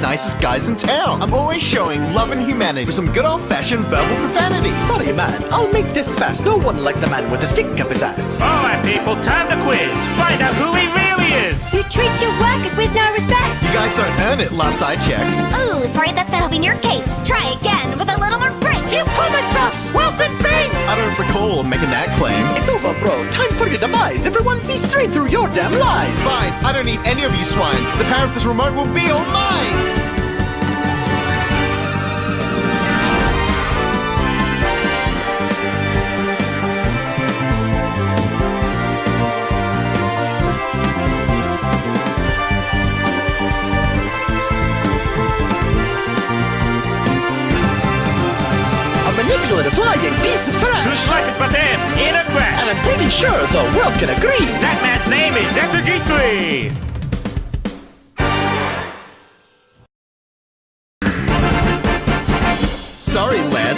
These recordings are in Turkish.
nicest guys in town. I'm always showing love and humanity with some good old fashioned verbal profanity. Sorry, man. I'll make this fast. No one likes a man with a stick up his ass. All right, people, time to quiz. Find out who he really is. You treat your workers with no respect. You guys don't earn it, last I checked. Ooh, sorry, that's not helping your case. Try again with a little more grace. You promised us wealth and fame. I don't recall making that claim. It's over, bro. Time for your demise. Everyone sees straight through your damn lies. Fine, I don't need any of you swine. The power of this remote will be all mine. Trash. Whose life is but damn in a crash. And. I'm pretty sure the world can agree. That man's name is SG3.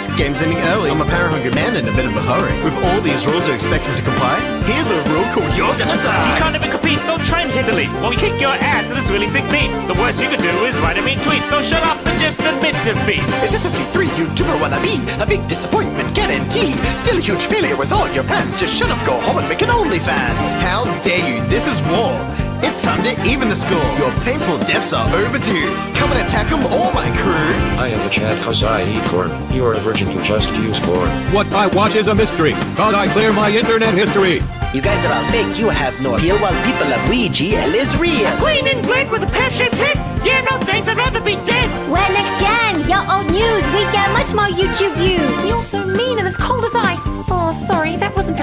Sorry, game's ending early. I'm a power hungry man in a bit of a hurry. With all these rules you're expected to comply, here's a rule called You're Gonna Die. You can't even compete, so try and hit delete. While we kick your ass with this really sick beat. The worst you could do is write a mean tweet, so shut up and just admit defeat. Is this a V3 YouTuber wannabe? A big disappointment, guarantee. Still a huge failure with all your plans. Just shut up, go home and make an OnlyFans. How dare you? This is war. It's time to even the score. Your painful deaths are overdue. Come and attack them all, my crew. I am a Chad cause I eat corn. You are a virgin you just use porn. What I watch is a mystery, cause I clear my internet history. You guys are all fake, you have no appeal, while people of WeGL is real. Queen in Blade with a passion hit. Yeah, no thanks, I'd rather be dead. When next gen, your old news, we get much more YouTube views. You're so mean and as cold as ice. Oh, sorry, that wasn't very nice.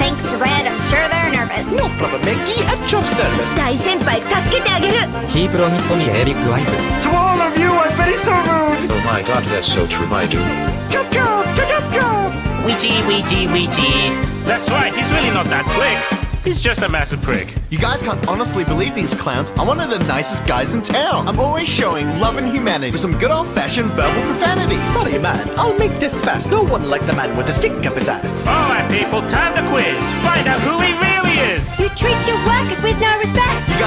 nervous. No problem, Maggie, at your service. 大先輩、助けてあげる。ヒープロにソニーエリックワイフ To all of you, I'm very so rude. Oh my god that's so true my dude. Chop chop, chop chop chop. Ouija, Ouija, Ouija That's right, he's really not that slick. He's just a massive prick. You guys can't honestly believe these clowns. I'm one of the nicest guys in town. I'm always showing love and humanity with some good old fashioned verbal profanity. Sorry, man. I'll make this fast. No one likes a man with a stick up his ass. All right, people, time to quiz. Find out who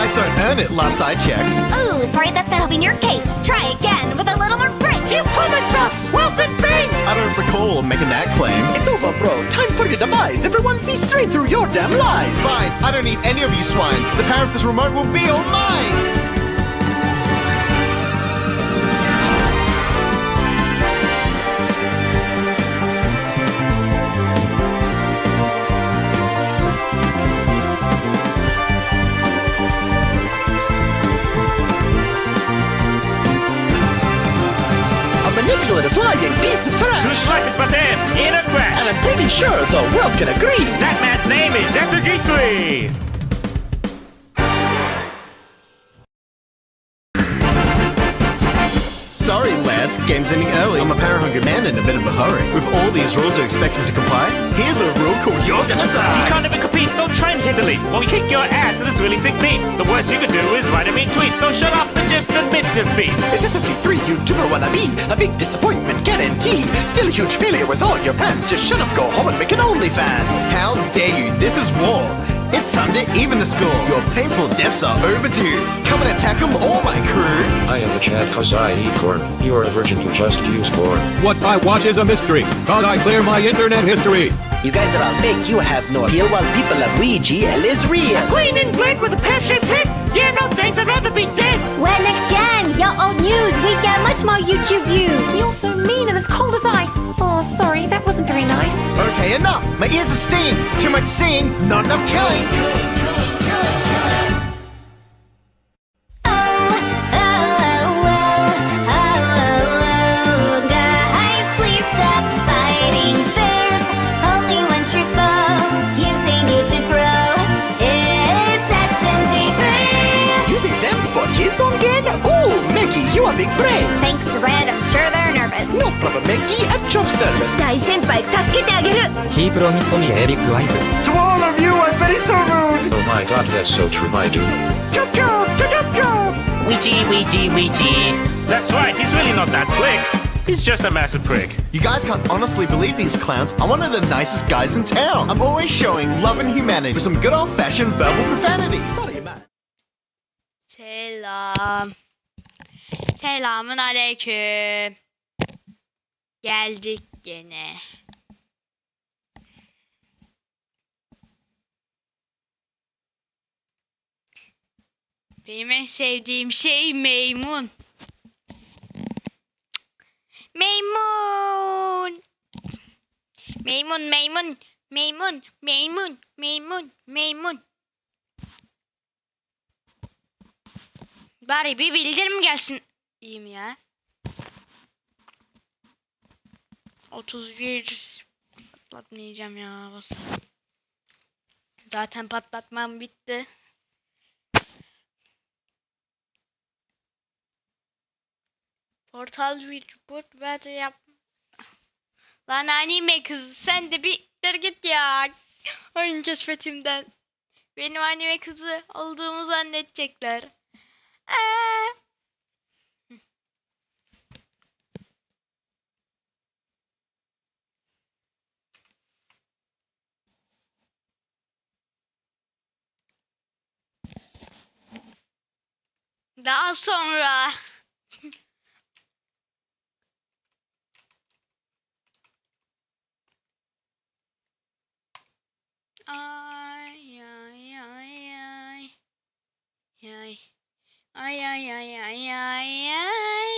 guys don't earn it, last I checked. Ooh, sorry, that's not helping your case. Try again with a little more grace. You promised us wealth and fame. I don't recall making that claim. It's over, bro. Time for your demise. Everyone sees straight through your damn lies. Fine, I don't need any of you swine. The power of this remote will be all mine. Manipulative, lying piece of trash. Whose life is but damn in a crash! And. I'm pretty sure the world can agree. That man's name is SG3. Sorry, lads, game's ending early. I'm a power hungry man in a bit of a hurry. With all these rules you're expected to comply, here's a rule called You're Gonna Die! You can't even compete, so try and hit delete. While we kick your ass with this really sick beat. The worst you could do is write a mean tweet, so shut up and just admit defeat. Is this a V3 YouTuber wannabe? A big disappointment, guarantee. Still a huge failure with all your plans. Just shut up, go home and make an OnlyFans. How dare you? This is war. It's time to even the score. Your painful deaths are overdue. Come and attack them all, my crew. I am a Chad cause I eat corn. You are a virgin you just use porn. What I watch is a mystery, cause I clear my internet history. You guys are all fake, you have no appeal, while people of WeGL is real. Queen in Blade with a passion hit. Yeah, no thanks, I'd rather be dead. When next gen, your old news, we get much more YouTube views. You're so mean and as cold as ice. Oh, sorry, that wasn't very nice. Okay, enough. My ears are stinging. Too much seeing, not enough killing. brain. Thanks, Red. I'm sure they're nervous. No problem, Maggie at your service. 大先輩助けてあげるヒープロミソミエビッグワイフ To all of you, I'm very so rude. Oh my god, that's so true, my dude. Chop chop, chop chop chop. Ouija Ouija Ouija That's right, he's really not that slick. He's just a massive prick. You guys can't honestly believe these clowns. I'm one of the nicest guys in town. I'm always showing love and humanity with some good old fashioned verbal profanity. Sorry, man. Selam. Selamın aleyküm. Geldik gene. Benim en sevdiğim şey maymun. Maymun. Maymun, maymun, maymun, maymun, maymun, maymun. Bari bir bildirim gelsin diyeyim ya. 31 patlatmayacağım ya basa. Zaten patlatmam bitti. Portal bir report ver yap. Lan anime kızı sen de bir dur git ya. Oyun keşfetimden. Benim anime kızı olduğumu zannedecekler. Eee. Daha sonra. Ay ay ay ay. Ay. Ay ay ay ay ay ay.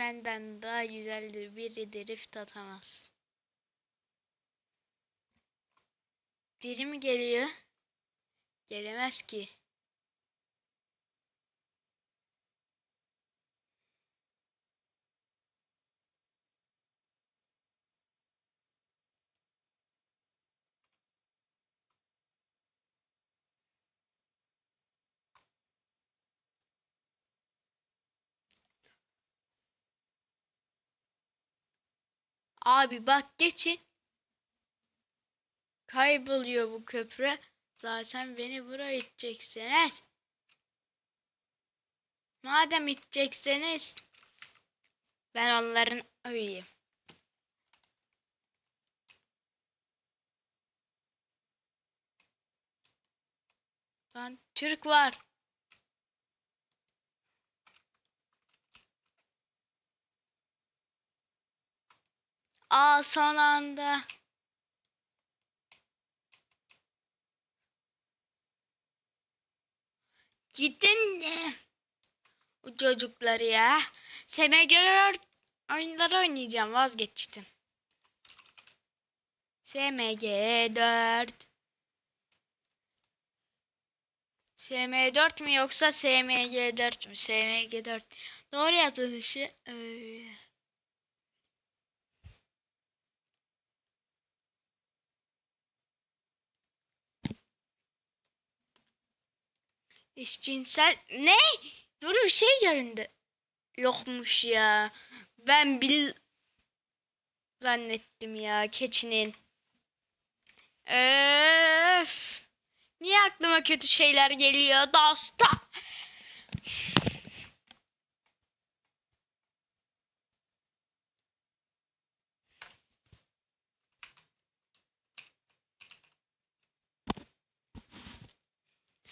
Benden daha güzeldir biri drift atamaz. Biri mi geliyor? Gelemez ki. Abi bak geçin. Kayboluyor bu köprü. Zaten beni buraya iteceksiniz. Madem itecekseniz ben onların öyeyim. Lan Türk var. Aa son anda. Gidin ya. O çocukları ya. SMG4 oyunları oynayacağım vazgeçtim. SMG4 SM4 mü yoksa SMG4 mü? SMG4 Doğru yazılışı ee, Eşcinsel ne? Dur bir şey göründü. Yokmuş ya. Ben bil zannettim ya keçinin. Öf. Niye aklıma kötü şeyler geliyor dostum?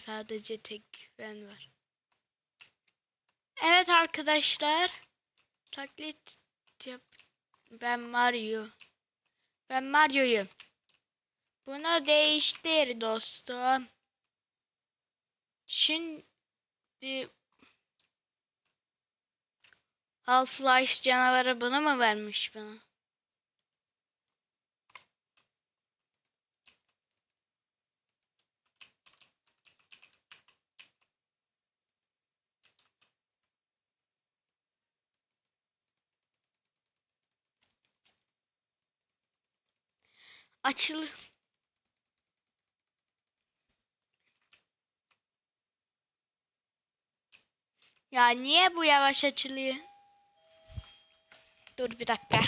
Sadece tek ben var. Evet arkadaşlar. Taklit yap. Ben Mario. Ben Mario'yum. Bunu değiştir dostum. Şimdi Half-Life canavarı bunu mu vermiş bana? Açıl. Ya niye bu yavaş açılıyor? Dur bir dakika.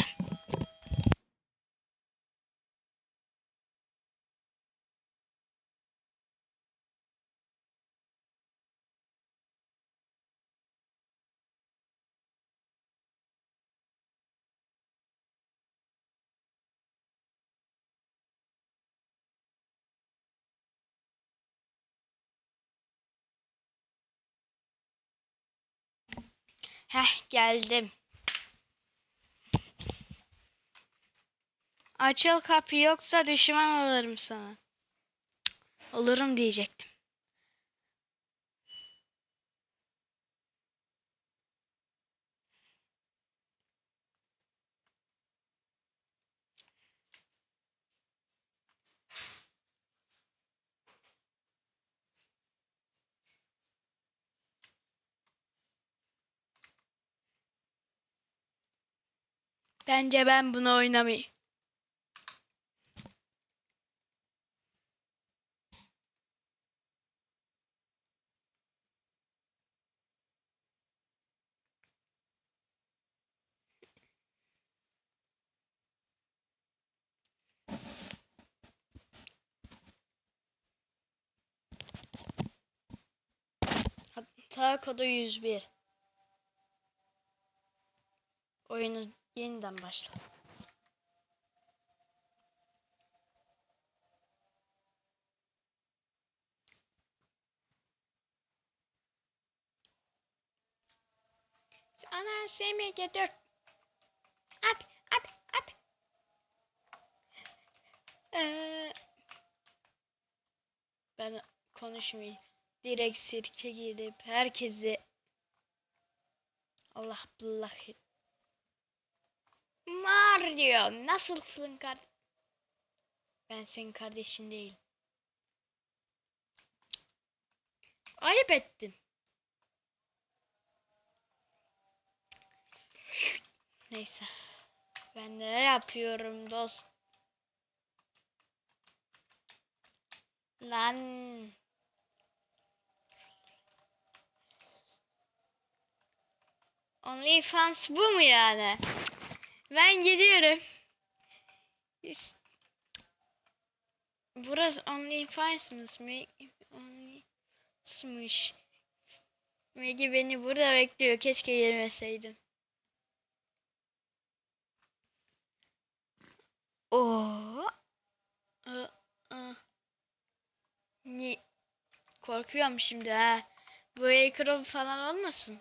Heh geldim. Açıl kapı yoksa düşman olurum sana. Olurum diyecektim. Bence ben bunu oynamayayım. Hata kodu 101. Oyunu yeniden başla. Ana SMG4. Up, up, up. Ee, ben konuşmayayım. Direkt sirke girip herkesi Allah billah et. Mario nasılsın kar? Ben senin kardeşin değilim. Ayıp ettin. Neyse. Ben ne yapıyorum dost? Lan. OnlyFans bu mu yani? Ben gidiyorum. Burası OnlyFans mı? OnlyFans'mış. Maggie beni burada bekliyor. Keşke gelmeseydim. Oo. Aa. Ne? Korkuyorum şimdi ha. Bu ekran falan olmasın?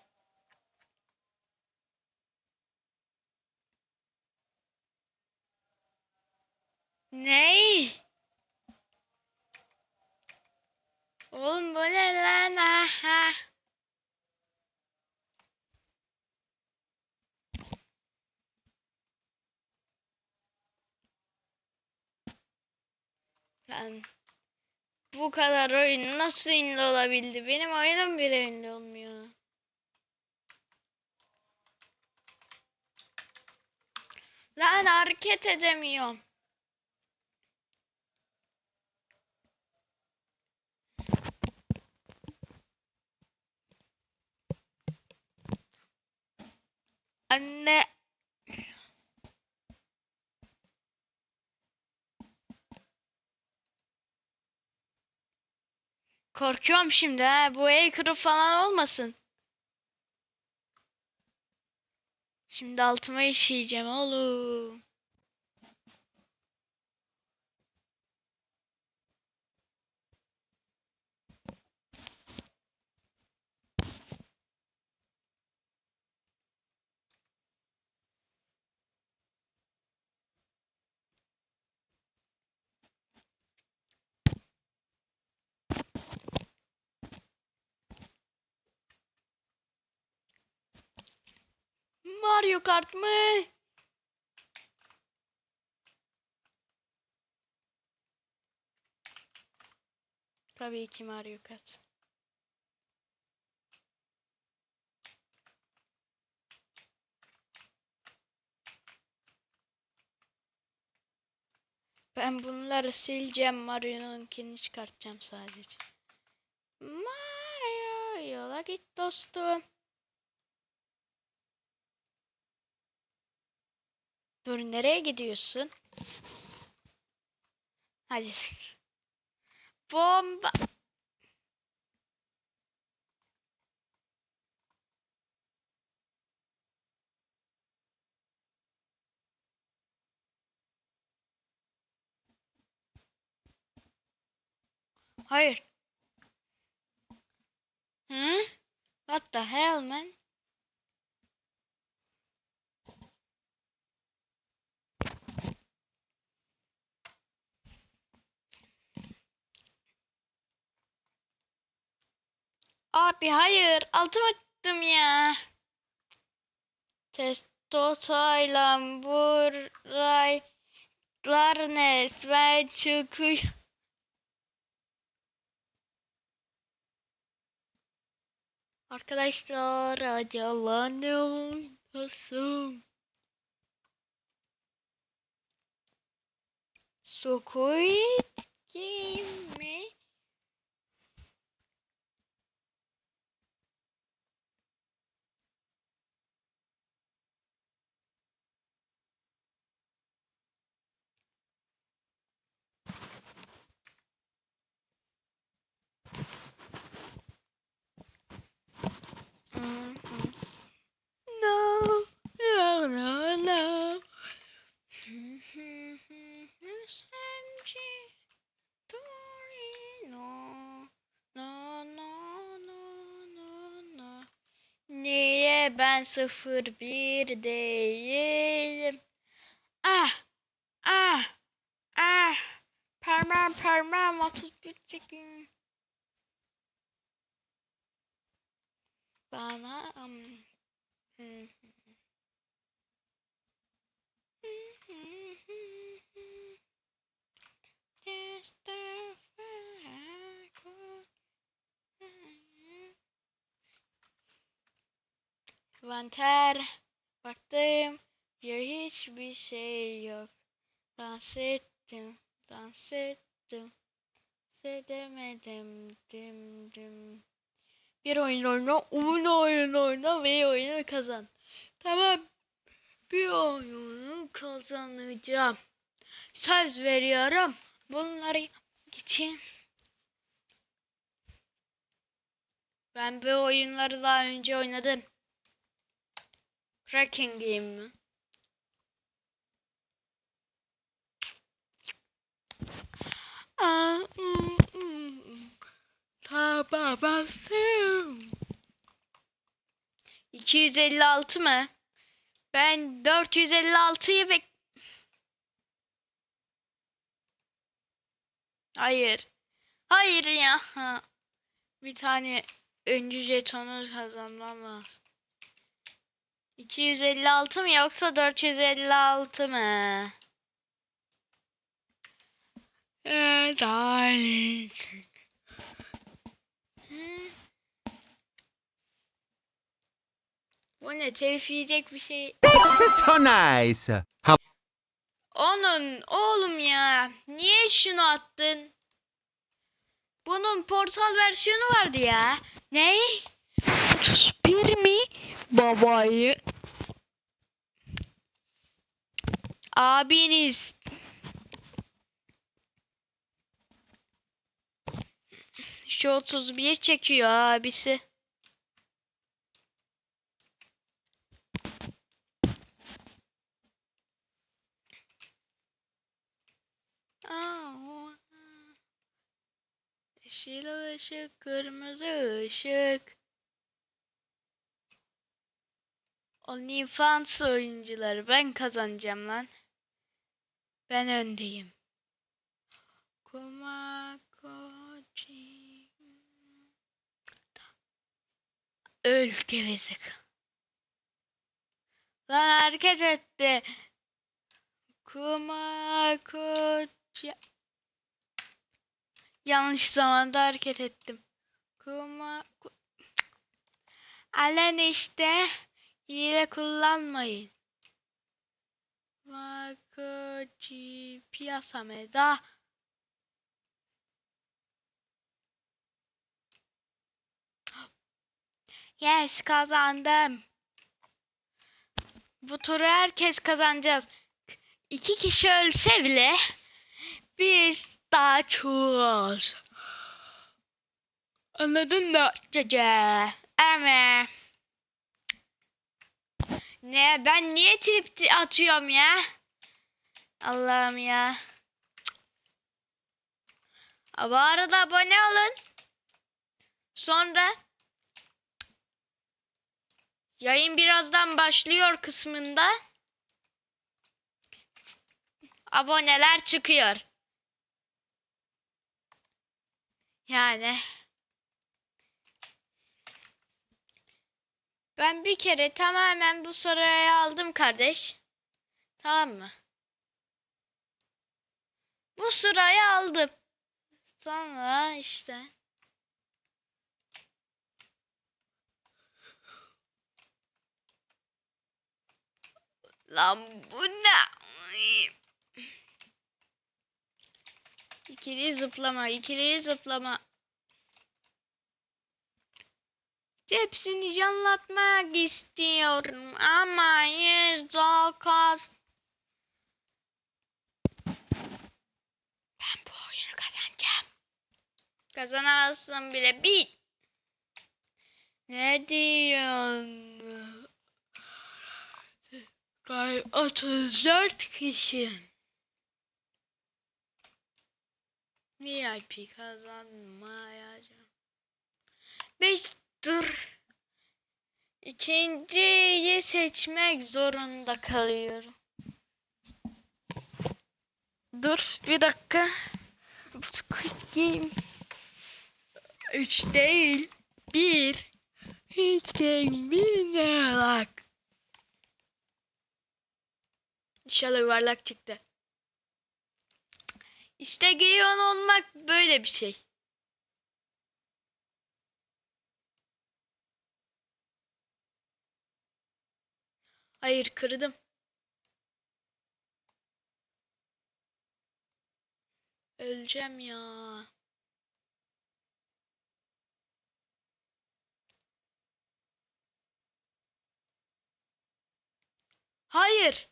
Ney? Oğlum bu ne lan? Aha. Lan bu kadar oyun nasıl ünlü olabildi? Benim oyunum bile ünlü olmuyor. Lan hareket edemiyorum. Anne. Korkuyorum şimdi ha. Bu hacker falan olmasın. Şimdi altıma işeyeceğim oğlum. Mario Kart mı? Tabii ki Mario Kart. Ben bunları sileceğim. Mario'nunkini çıkartacağım sadece. Mario yola git dostum. Dur nereye gidiyorsun? Hadi. Bomba. Hayır. Hı? What the hell man? Abi hayır. Altımı attım ya. Testotayla buraylar ne? Ben çıkış. Arkadaşlar acaba ne oynasın? Squid Game mi? No, no, no, no. Sence Tori, no, no, no, no, no, no. Ben sıfır bir değilim? Ah, ah, ah. Parmağım parmağım 31 çekin. Bana um. Vanter baktım ya hiçbir şey yok. Dans ettim, dans ettim. Sedemedim dim dim. Bir oyun oyna, oyun oyun oyna ve oyunu kazan. Tamam. Bir oyunu kazanacağım. Söz veriyorum. Bunları için. Ben bu oyunları daha önce oynadım. Cracking Game mi? Aa, mm, mm. Taba bastım. 256 mı? Ben 456'yı bek... Hayır. Hayır ya. Bir tane öncü jetonu kazanmam lazım. 256 mı yoksa 456 mı? Ee, darling. Hı? Bu ne telif yiyecek bir şey. so nice. Onun oğlum ya. Niye şunu attın? Bunun portal versiyonu vardı ya. Ne? 31 mi? Babayı. Abiniz. Şu 31 çekiyor abisi. Yeşil ışık, kırmızı ışık. OnlyFans oyuncuları ben kazanacağım lan. Ben öndeyim. Kumakochi. Öl gevezek. Lan hareket etti. Kumakochi. Yanlış zamanda hareket ettim. Kuma... ku- Alen işte hile kullanmayın. Makoci piyasameda. Yes kazandım. Bu turu herkes kazanacağız. İki kişi ölse bile biz daha çoğuz. Anladın mı? Cece. Eme. Ne ben niye trip atıyorum ya? Allah'ım ya. Bu arada abone olun. Sonra yayın birazdan başlıyor kısmında aboneler çıkıyor. Yani ben bir kere tamamen bu soruyu aldım kardeş. Tamam mı? Bu sırayı aldım. Sonra işte. Lan bu ne? İkili zıplama, ikili zıplama. Hepsini canlatmak istiyorum ama hayır zakas. Ben bu oyunu kazanacağım. Kazanamazsın bile bir. Ne diyorsun? Gay 34 kişi. VIP kazanmayacağım. 5 dur. İkinciyi seçmek zorunda kalıyorum. Dur bir dakika. Bu Squid Game. 3 değil. 1. Hiç game bak. İnşallah yuvarlak çıktı. İşte Giyon olmak böyle bir şey. Hayır kırdım. Öleceğim ya. Hayır.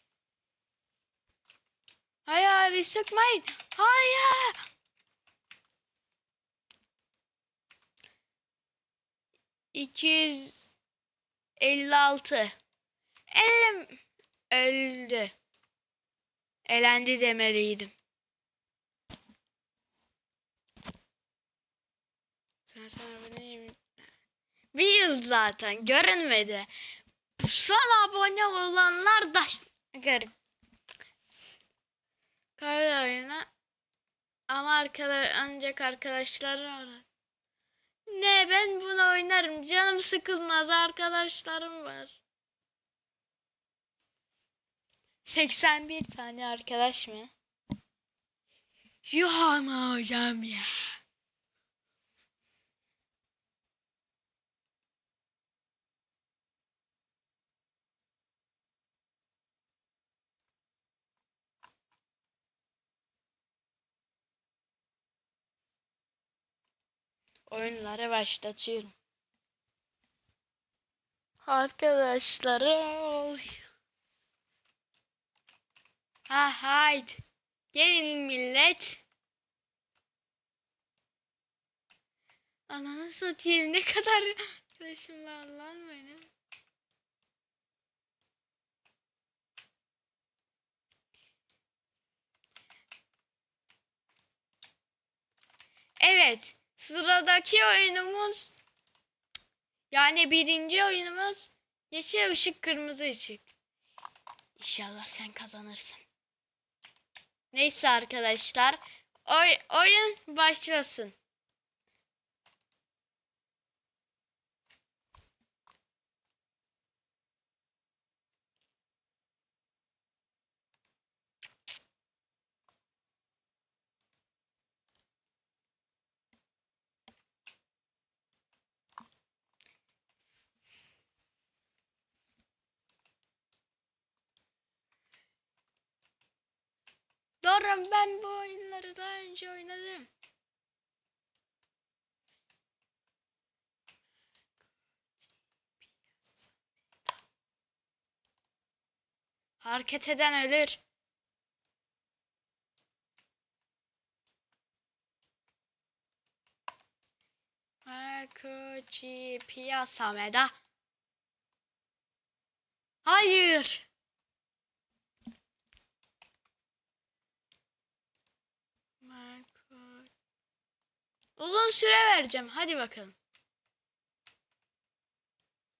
Hayır abi sıkmayın. Hayır. İki yüz elli altı. Elim öldü. Elendi demeliydim. Zaten aboneyim. Bir yıl zaten görünmedi. Son abone olanlar da garip. Kahve oyunu. Ama arkadaş ancak arkadaşlar var. Ne ben bunu oynarım. Canım sıkılmaz arkadaşlarım var. 81 tane arkadaş mı? Yuh ama hocam ya. Oyunları başlatıyorum. Arkadaşlarım. Ha haydi. Gelin millet. Ananı satayım ne kadar arkadaşım var lan benim. Evet. Sıradaki oyunumuz yani birinci oyunumuz yeşil ışık kırmızı ışık. İnşallah sen kazanırsın. Neyse arkadaşlar. Oy, oyun başlasın. Ben bu oyunları daha önce oynadım. Hareket eden ölür. Hakuchi piyasameda. Hayır. Uzun süre vereceğim. Hadi bakalım.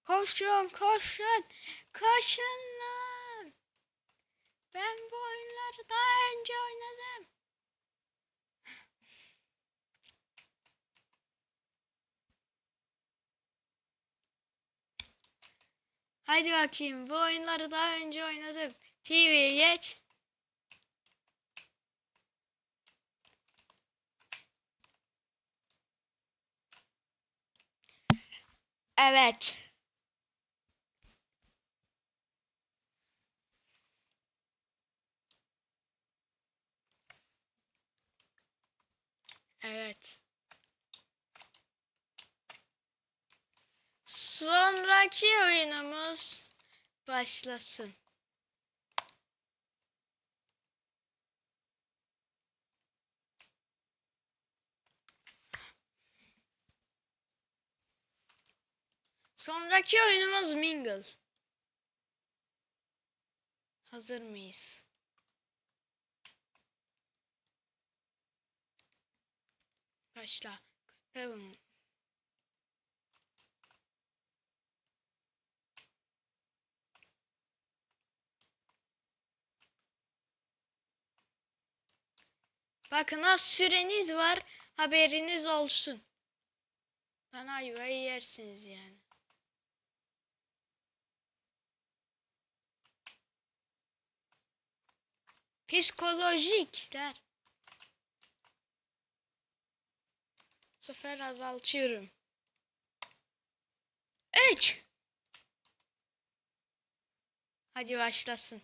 Koşun, koşun. Koşun lan. Ben bu oyunları daha önce oynadım. Hadi bakayım. Bu oyunları daha önce oynadım. TV'ye geç. Evet. Evet. Sonraki oyunumuz başlasın. Sonraki oyunumuz Mingle. Hazır mıyız? Başla. Tamam. Bakın az süreniz var. Haberiniz olsun. Lan ayvayı yersiniz yani. Psikolojikler. Bu sefer azaltıyorum. 3 Hadi başlasın.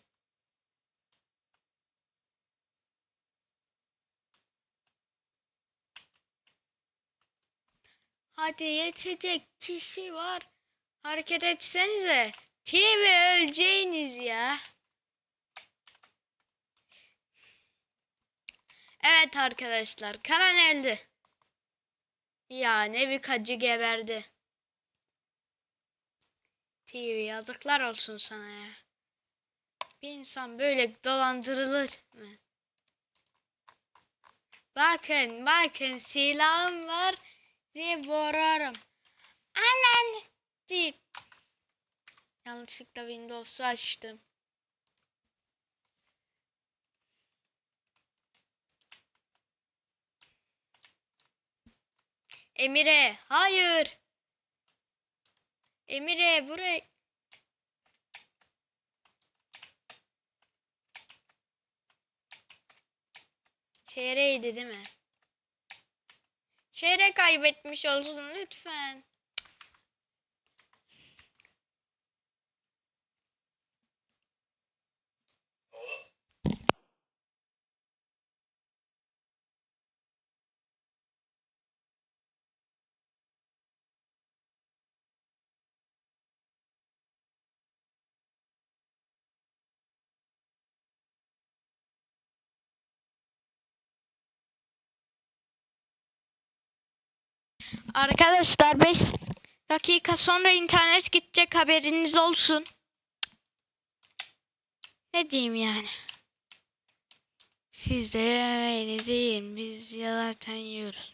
Hadi yetecek kişi var. Hareket etsenize. TV öleceğiniz ya. Evet arkadaşlar kalan elde. Ya ne bir kacı geberdi. TV yazıklar olsun sana ya. Bir insan böyle dolandırılır mı? Bakın bakın silahım var diye vurarım. Anan deyip. Yanlışlıkla Windows'u açtım. Emire, hayır. Emire, buraya. Çeyreğiydi değil mi? Çeyrek kaybetmiş olsun lütfen. Arkadaşlar 5 dakika sonra internet gidecek haberiniz olsun. Ne diyeyim yani? Siz de yemeğinizi yiyin. Biz zaten yiyoruz.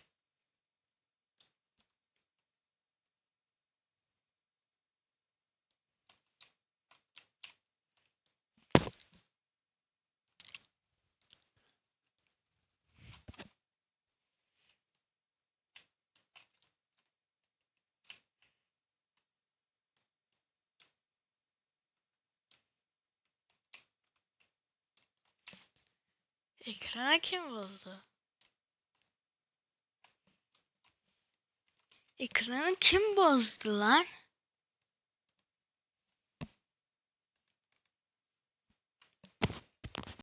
Ekrana kim bozdu? Ekranı kim bozdu lan?